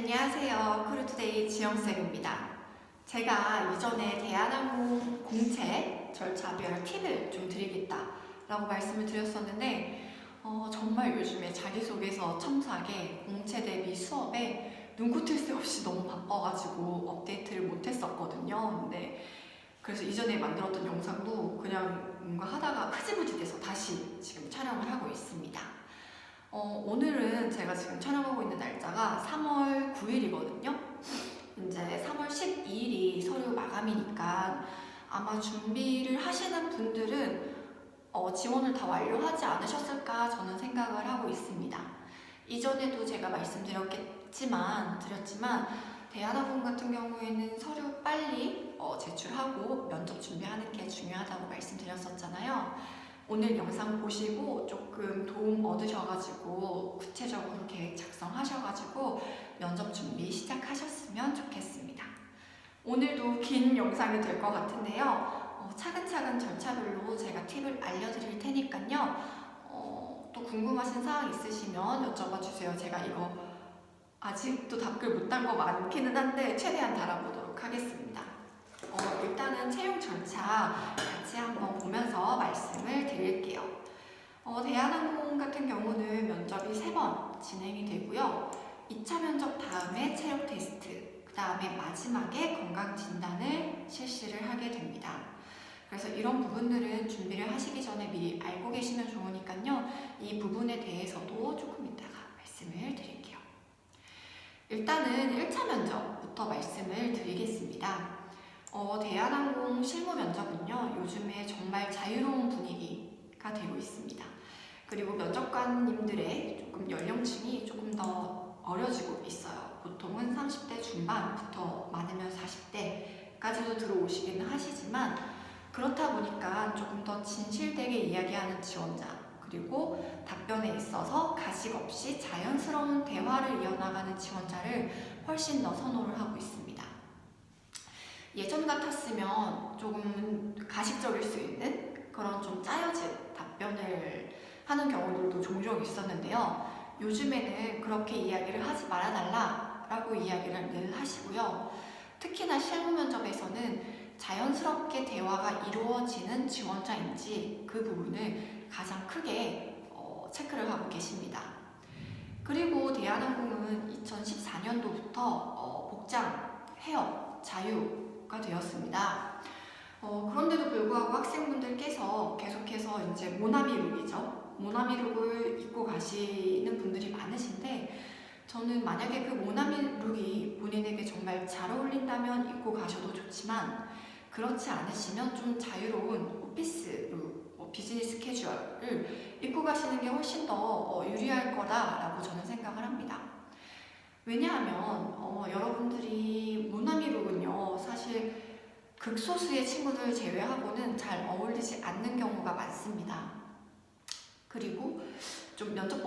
안녕하세요. 크루투데이 지영쌤입니다. 제가 이전에 대한항공 공채 절차별 팁을 좀 드리겠다라고 말씀을 드렸었는데 어, 정말 요즘에 자기소개서 첨삭에 공채 대비 수업에 눈코뜰 새 없이 너무 바빠가지고 업데이트를 못했었거든요. 근데 그래서 이전에 만들었던 영상도 그냥 뭔가 하다가 흐지부지 돼서 다시 지금 촬영을 하고 있습니다. 어, 오늘은 제가 지금 촬영하고 있는 날짜가 3월 9일이거든요. 이제 3월 12일이 서류 마감이니까 아마 준비를 하시는 분들은 어, 지원을 다 완료하지 않으셨을까 저는 생각을 하고 있습니다. 이전에도 제가 말씀드렸겠지만 드렸지만 대한항공 같은 경우에는 서류 빨리 어, 제출하고 면접 준비하는 게 중요하다고 말씀드렸었잖아요. 오늘 영상 보시고 조금 도움 얻으셔가지고 구체적으로 계획 작성하셔가지고 면접 준비 시작하셨으면 좋겠습니다. 오늘도 긴 영상이 될 것 같은데요. 어, 차근차근 절차별로 제가 팁을 알려드릴 테니까요. 어, 또 궁금하신 사항 있으시면 여쭤봐 주세요. 제가 이거 아직도 답글 못 단 거 많기는 한데 최대한 달아보도록 하겠습니다. 어, 일단은 채용 절차 같이 한번 보면서 말씀을 드릴게요. 어, 대한항공 같은 경우는 면접이 세번 진행이 되고요. 2차 면접 다음에 체력 테스트, 그 다음에 마지막에 건강 진단을 실시를 하게 됩니다. 그래서 이런 부분들은 준비를 하시기 전에 미리 알고 계시면 좋으니까요. 이 부분에 대해서도 조금 이따가 말씀을 드릴게요. 일단은 1차 면접부터 말씀을 드리겠습니다. 어, 대한항공 실무 면접은요, 요즘에 정말 자유로운 분위기가 되고 있습니다. 그리고 면접관님들의 조금 연령층이 조금 더 어려지고 있어요. 보통은 30대 중반부터 많으면 40대까지도 들어오시기는 하시지만, 그렇다 보니까 조금 더 진실되게 이야기하는 지원자, 그리고 답변에 있어서 가식 없이 자연스러운 대화를 이어나가는 지원자를 훨씬 더 선호를 하고 있습니다. 예전 같았으면 조금 가식적일 수 있는 그런 좀 짜여진 답변을 하는 경우들도 종종 있었는데요. 요즘에는 그렇게 이야기를 하지 말아달라라고 이야기를 늘 하시고요. 특히나 실무 면접에서는 자연스럽게 대화가 이루어지는 지원자인지 그 부분을 가장 크게 어, 체크를 하고 계십니다. 그리고 대한항공은 2014년도부터 어, 복장, 헤어, 자유가 되었습니다. 어, 그런데도 불구하고 학생분들께서 계속해서 이제 모나미 룩이죠. 모나미 룩을 입고 가시는 분들이 많으신데 저는 만약에 그 모나미 룩이 본인에게 정말 잘 어울린다면 입고 가셔도 좋지만 그렇지 않으시면 좀 자유로운 오피스 룩, 뭐 비즈니스 캐주얼을 입고 가시는 게 훨씬 더 어, 유리할 거다라고 저는 생각을 합니다. 왜냐하면 어, 여러분들이 모나미 룩은요 사실 극소수의 친구들 제외하고는 잘 어울리지 않는 경우가 많습니다. 그리고 좀 면접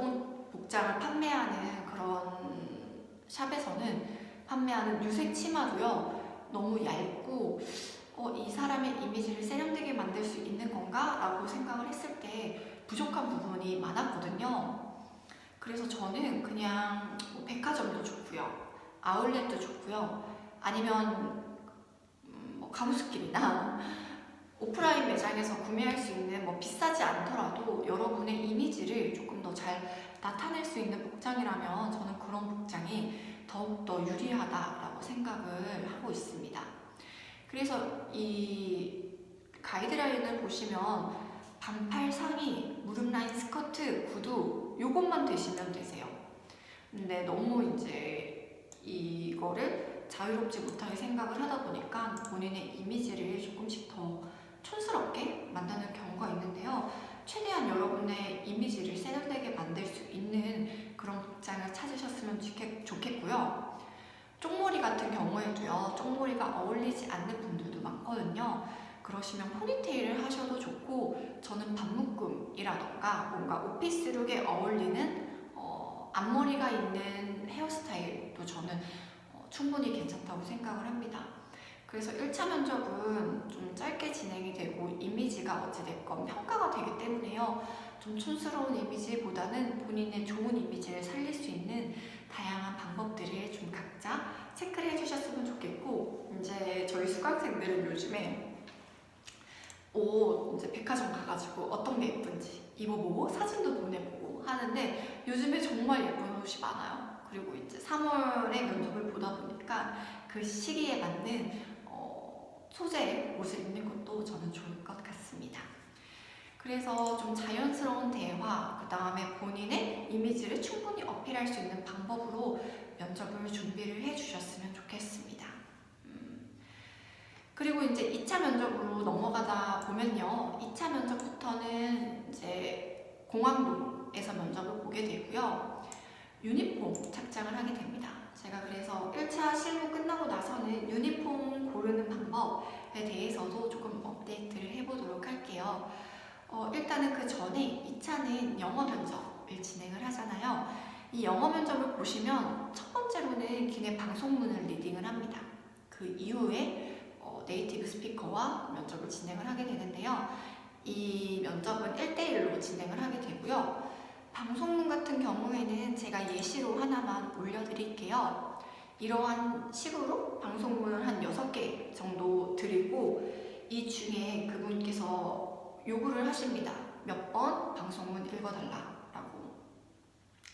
복장을 판매하는 그런 샵에서는 판매하는 유색 치마도요 너무 얇고 어, 이 사람의 이미지를 세련되게 만들 수 있는 건가? 라고 생각을 했을 때 부족한 부분이 많았거든요. 그래서 저는 그냥 뭐 백화점도 좋고요. 아울렛도 좋고요. 아니면 음, 뭐 가무스길이나 오프라인 매장에서 구매할 수 있는 뭐 비싸지 않더라도 여러분의 이미지를 조금 더 잘 나타낼 수 있는 복장이라면 저는 그런 복장이 더욱더 유리하다라고 생각을 하고 있습니다. 그래서 이 가이드라인을 보시면 반팔 상의, 무릎 라인 스커트, 구두 요것만 되시면 되세요. 근데 너무 이제 이거를 자유롭지 못하게 생각을 하다 보니까 본인의 이미지를 조금씩 더 촌스럽게 만드는. 최대한 여러분의 이미지를 세련되게 만들 수 있는 그런 복장을 찾으셨으면 좋겠고요. 쪽머리 같은 경우에도요, 쪽머리가 어울리지 않는 분들도 많거든요. 그러시면 포니테일을 하셔도 좋고, 저는 반묶음이라던가 뭔가 오피스룩에 어울리는 어, 앞머리가 있는 헤어스타일도 저는 어, 충분히 괜찮다고 생각을 합니다. 그래서 1차 면접은 좀 짧게 진행이 되고 이미지가 어찌됐건 평가가 되기 때문에요. 좀 촌스러운 이미지보다는 본인의 좋은 이미지를 살릴 수 있는 다양한 방법들을 좀 갖고 자, 체크를 해주셨으면 좋겠고 이제 저희 수강생들은 요즘에 옷 이제 백화점 가가지고 어떤 게 예쁜지 입어보고 사진도 보내보고 하는데 요즘에 정말 예쁜 옷이 많아요. 그리고 이제 3월에 면접을 보다 보니까 그 시기에 맞는 어, 소재의 옷을 입는 것도 저는 좋을 것 같습니다. 그래서 좀 자연스러운 대화, 그 다음에 본인의 이미지를 충분히 어필할 수 있는 방법으로 면접을 준비를 해 주셨으면 좋겠습니다. 음, 그리고 이제 2차 면접으로 넘어가다 보면요. 2차 면접부터는 이제 공항동에서 면접을 보게 되고요. 유니폼 착장을 하게 됩니다. 제가 그래서 1차 실무 끝나고 나서는 유니폼 고르는 방법에 대해서도 조금 업데이트를 해보도록 할게요. 어, 일단은 그 전에 2차는 영어 면접을 진행을 하잖아요. 이 영어 면접을 보시면 첫 번째로는 기내 방송문을 리딩을 합니다. 그 이후에 어, 네이티브 스피커와 면접을 진행을 하게 되는데요. 이 면접은 1대1로 진행을 하게 되고요. 방송문 같은 경우에는 제가 예시로 하나만 올려드릴게요. 이러한 식으로 방송문을 한 6개 정도 드리고 이 중에 그분께서 요구를 하십니다. 몇 번 방송문 읽어달라라고.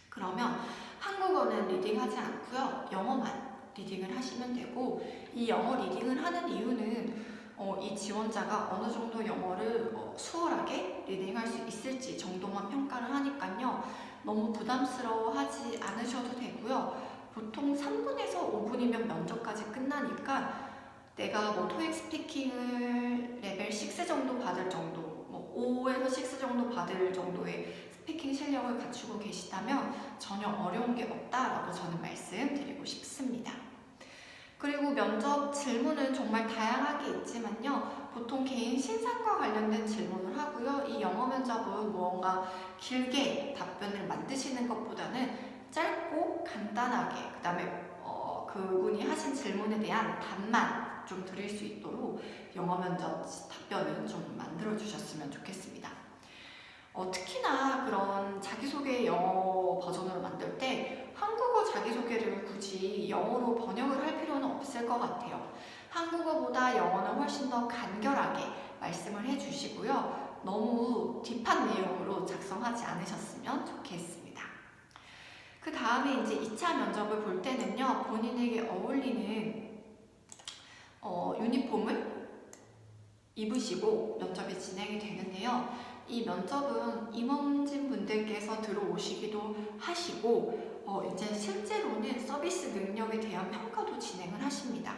그러면 한국어는 리딩하지 않고요. 영어만 리딩을 하시면 되고 이 영어 리딩을 하는 이유는 어, 이 지원자가 어느 정도 영어를 어, 수월하게 리딩할 수 있을지 정도만 평가를 하니까요. 너무 부담스러워하지 않으셔도 되고요. 보통 3분에서 5분이면 면접까지 끝나니까 내가 뭐 토익 스피킹을 레벨 6 정도 받을 정도, 뭐 5에서 6 정도 받을 정도의 스피킹 실력을 갖추고 계시다면 전혀 어려운 게 없다라고 저는 말씀드리고 싶습니다. 그리고 면접 질문은 정말 다양하게 있지만요. 보통 개인 신상과 관련된 질문을 하고요. 이 영어 면접은 무언가 길게 답변을 만드시는 것보다는 짧고 간단하게 그다음에 어, 그분이 하신 질문에 대한 답만 좀 드릴 수 있도록 영어 면접 답변을 좀 만들어 주셨으면 좋겠습니다. 어, 특히나 그런 자기소개 영어 버전으로 만들 때 한국어 자기소개를 굳이 영어로 번역을 할 필요는 없을 것 같아요. 한국어보다 영어는 훨씬 더 간결하게 말씀을 해주시고요. 너무 딥한 내용으로 작성하지 않으셨으면 좋겠습니다. 그 다음에 이제 2차 면접을 볼 때는요, 본인에게 어울리는 어, 유니폼을 입으시고 면접이 진행이 되는데요. 이 면접은 임원진 분들께서 들어오시기도 하시고 어, 이제 실제로는 서비스 능력에 대한 평가도 진행을 하십니다.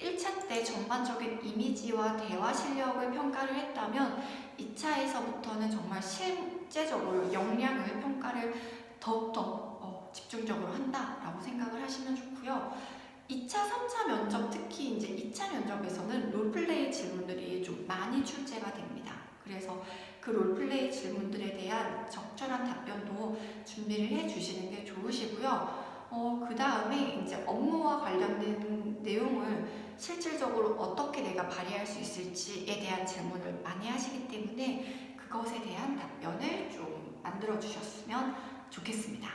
1차 때 전반적인 이미지와 대화 실력을 평가를 했다면 2차에서부터는 정말 실제적으로 역량을 평가를 더욱더 어, 집중적으로 한다라고 생각을 하시면 좋고요. 2차, 3차 면접 특히 이제 2차 면접에서는 롤플레이 질문들이 좀 많이 출제가 됩니다. 그래서 그 롤플레이 질문들에 대한 적절한 답변도 준비를 해 주시는 게 좋으시고요. 어, 그 다음에 이제 업무와 관련된 내용을 실질적으로 어떻게 내가 발휘할 수 있을지에 대한 질문을 많이 하시기 때문에 그것에 대한 답변을 좀 만들어 주셨으면 좋겠습니다.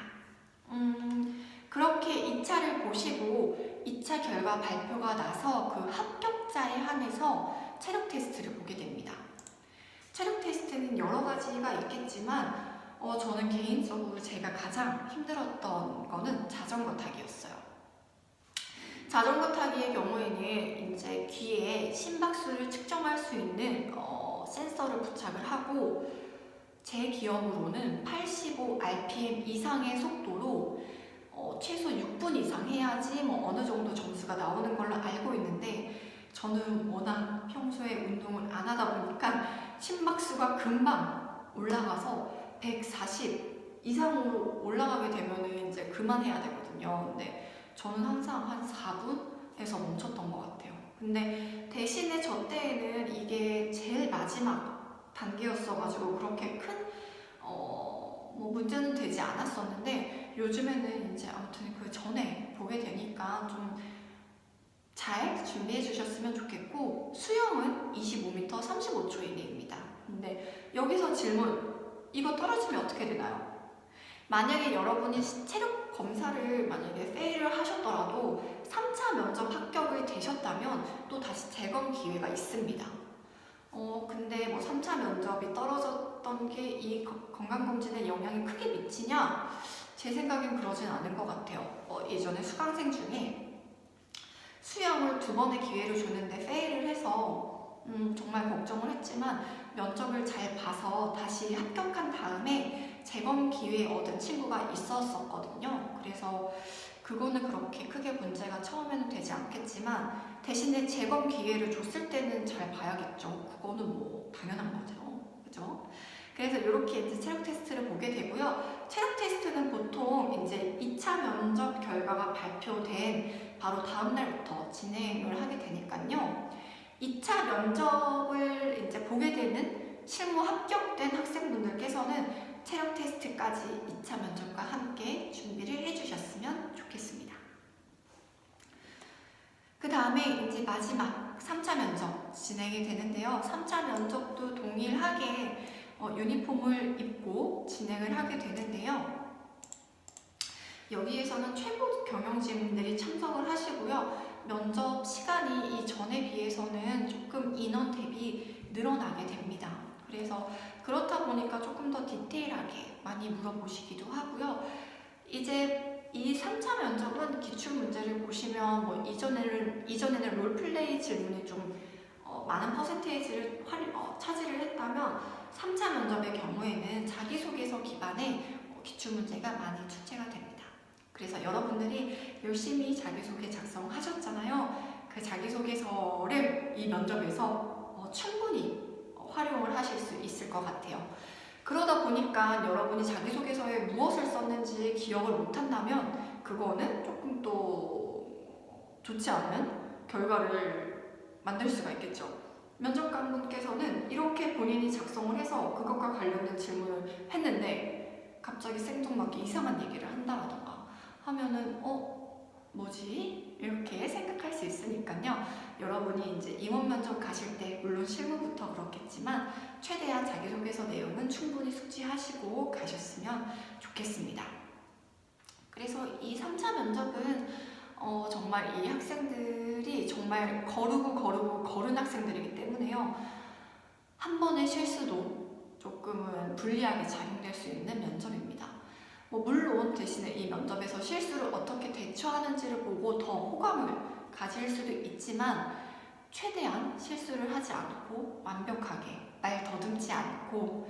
음, 그렇게 2차를 보시고 2차 결과 발표가 나서 그 합격자에 한해서 체력 테스트를 보게 됩니다. 체력 테스트는 여러 가지가 있겠지만 어, 저는 개인적으로 제가 가장 힘들었던 거는 자전거 타기였어요. 자전거 타기의 경우에는 이제 귀에 심박수를 측정할 수 있는 어, 센서를 부착을 하고 제 기억으로는 85 rpm 이상의 속도로 어, 최소 6분 이상 해야지 뭐 어느 정도 점수가 나오는 걸로 알고 있는데 저는 워낙 평소에 운동을 안 하다 보니까 심박수가 금방 올라가서 140 이상으로 올라가게 되면은 이제 그만해야 되거든요. 근데 저는 항상 한 4분에서 멈췄던 것 같아요. 근데 대신에 저 때에는 이게 제일 마지막 단계였어가지고 그렇게 큰, 어, 뭐 문제는 되지 않았었는데 요즘에는 이제 아무튼 그 전에 보게 되니까 좀 잘 준비해 주셨으면 좋겠고 수영은 25m 35초 이내입니다. 근데 여기서 질문 이거 떨어지면 어떻게 되나요? 만약에 여러분이 체력 검사를 만약에 페일을 하셨더라도 3차 면접 합격이 되셨다면 또 다시 재검 기회가 있습니다. 어, 근데 뭐 3차 면접이 떨어졌던 게 이 건강검진에 영향이 크게 미치냐? 제 생각엔 그러진 않은 것 같아요. 어, 예전에 수강생 중에 수영을 두 번의 기회를 줬는데 페일을 해서 음, 정말 걱정을 했지만 면접을 잘 봐서 다시 합격한 다음에 재검 기회 얻은 친구가 있었었거든요. 그래서 그거는 그렇게 크게 문제가 처음에는 되지 않겠지만 대신에 재검 기회를 줬을 때는 잘 봐야겠죠. 그거는 뭐 당연한 거죠. 그죠? 그래서 이렇게 이제 체력 테스트를 보게 되고요. 이제 2차 면접 결과가 발표된 바로 다음 날부터 진행을 하게 되니까요. 2차 면접을 이제 보게 되는 실무 합격된 학생분들께서는 체력 테스트까지 2차 면접과 함께 준비를 해주셨으면 좋겠습니다. 그 다음에 이제 마지막 3차 면접 진행이 되는데요. 3차 면접도 동일하게 어, 유니폼을 입고 진행을 하게 되는데요. 여기에서는 최고 경영진들이 참석을 하시고요. 면접 시간이 이전에 비해서는 조금 인원 대비 늘어나게 됩니다. 그래서 그렇다 보니까 조금 더 디테일하게 많이 물어보시기도 하고요. 이제 이 3차 면접은 기출 문제를 보시면 뭐 이전에는 이전에는 롤플레이 질문이 좀 어, 많은 퍼센테이지를 활- 어, 차지를 했다면 3차 면접의 경우에는 자기소개서 기반의 어, 기출 문제가 많이 출제가 됩니다. 그래서 여러분들이 열심히 자기소개 작성하셨잖아요. 그 자기소개서를 이 면접에서 어, 충분히 어, 활용을 하실 수 있을 것 같아요. 그러다 보니까 여러분이 자기소개서에 무엇을 썼는지 기억을 못한다면 그거는 조금 또 좋지 않은 결과를 만들 수가 있겠죠. 면접관분께서는 이렇게 본인이 작성을 해서 그것과 관련된 질문을 했는데 갑자기 생뚱맞게 이상한 얘기를 한다라던가 하면은 어 뭐지 이렇게 생각할 수 있으니까요. 여러분이 이제 임원 면접 가실 때 물론 실무부터 그렇겠지만 최대한 자기소개서 내용은 충분히 숙지하시고 가셨으면 좋겠습니다. 그래서 이 3차 면접은 어, 정말 이 학생들이 정말 거르고 거르고 거른 학생들이기 때문에요. 한 번의 실수도 조금은 불리하게 작용될 수 있는 면접입니다. 뭐 물론 대신에 이 면접에서 실수를 어떻게 대처하는지를 보고 더 호감을 가질 수도 있지만 최대한 실수를 하지 않고 완벽하게 말 더듬지 않고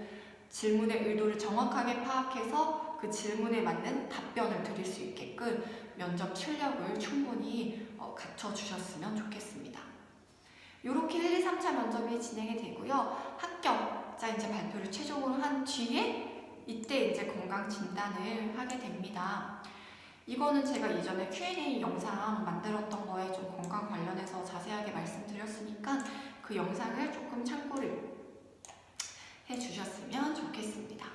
질문의 의도를 정확하게 파악해서 그 질문에 맞는 답변을 드릴 수 있게끔 면접 실력을 충분히 어, 갖춰주셨으면 좋겠습니다. 이렇게 1, 2, 3차 면접이 진행이 되고요. 합격자 이제 발표를 최종으로 한 뒤에 이때 이제 건강 진단을 하게 됩니다. 이거는 제가 이전에 Q&A 영상 만들었던 거에 좀 건강 관련해서 자세하게 말씀드렸으니까 그 영상을 조금 참고를 해 주셨으면 좋겠습니다.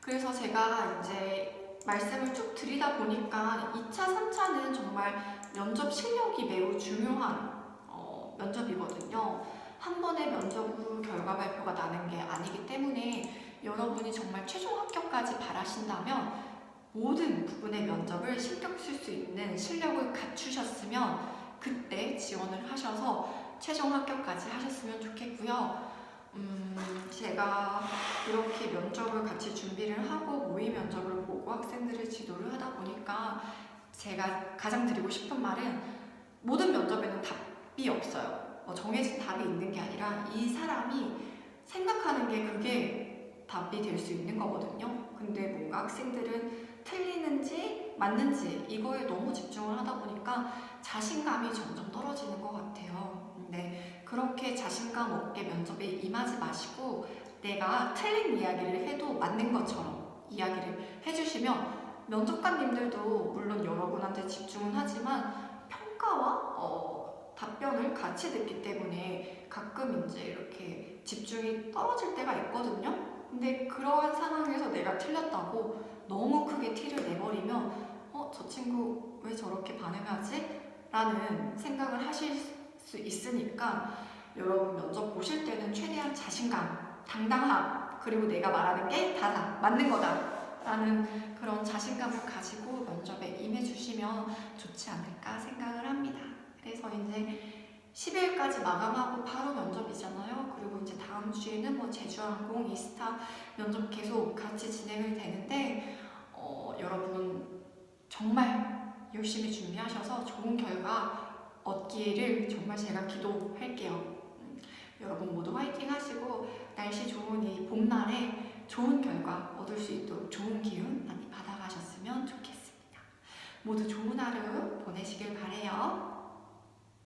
그래서 제가 이제 말씀을 쭉 드리다 보니까 2차, 3차는 정말 면접 실력이 매우 중요한 어, 면접이거든요. 한 번의 면접 후 결과 발표가 나는 게 아니기 때문에 여러분이 정말 최종 합격까지 바라신다면 모든 부분의 면접을 신경 쓸 수 있는 실력을 갖추셨으면 그때 지원을 하셔서 최종 합격까지 하셨으면 좋겠고요. 음, 제가 이렇게 면접을 같이 준비를 하고 모의 면접을 보고 학생들을 지도를 하다 보니까 제가 가장 드리고 싶은 말은 모든 면접에는 답이 없어요. 뭐 정해진 답이 있는 게 아니라 이 사람이 생각하는 게 그게 답이 될 수 있는 거거든요. 근데 뭔가 학생들은 틀리는지 맞는지 이거에 너무 집중을 하다 보니까 자신감이 점점 떨어지는 것 같아요. 근데 그렇게 자신감 없게 면접에 임하지 마시고 내가 틀린 이야기를 해도 맞는 것처럼 이야기를 해주시면 면접관님들도 물론 여러분한테 집중은 하지만 평가와 어, 답변을 같이 듣기 때문에 가끔 이제 이렇게 집중이 떨어질 때가 있거든요. 근데 그러한 상황에서 내가 틀렸다고 너무 크게 티를 내버리면 어, 저 친구 왜 저렇게 반응하지? 라는 생각을 하실 수 있으니까 여러분 면접 보실 때는 최대한 자신감, 당당함, 그리고 내가 말하는 게 다다, 맞는 거다. 라는 그런 자신감을 가지고 면접에 임해 주시면 좋지 않을까 생각을 합니다. 그래서 이제 10일까지 마감하고 바로 면접이잖아요. 그리고 이제 다음 주에는 뭐 제주항공, 이스타 면접 계속 같이 진행이 되는데 어, 여러분 정말 열심히 준비하셔서 좋은 결과 얻기를 정말 제가 기도할게요. 음, 여러분 모두 화이팅 하시고 날씨 좋은 이 봄날에 좋은 결과 얻을 수 있도록 좋은 기운 많이 받아가셨으면 좋겠습니다. 모두 좋은 하루 보내시길 바래요.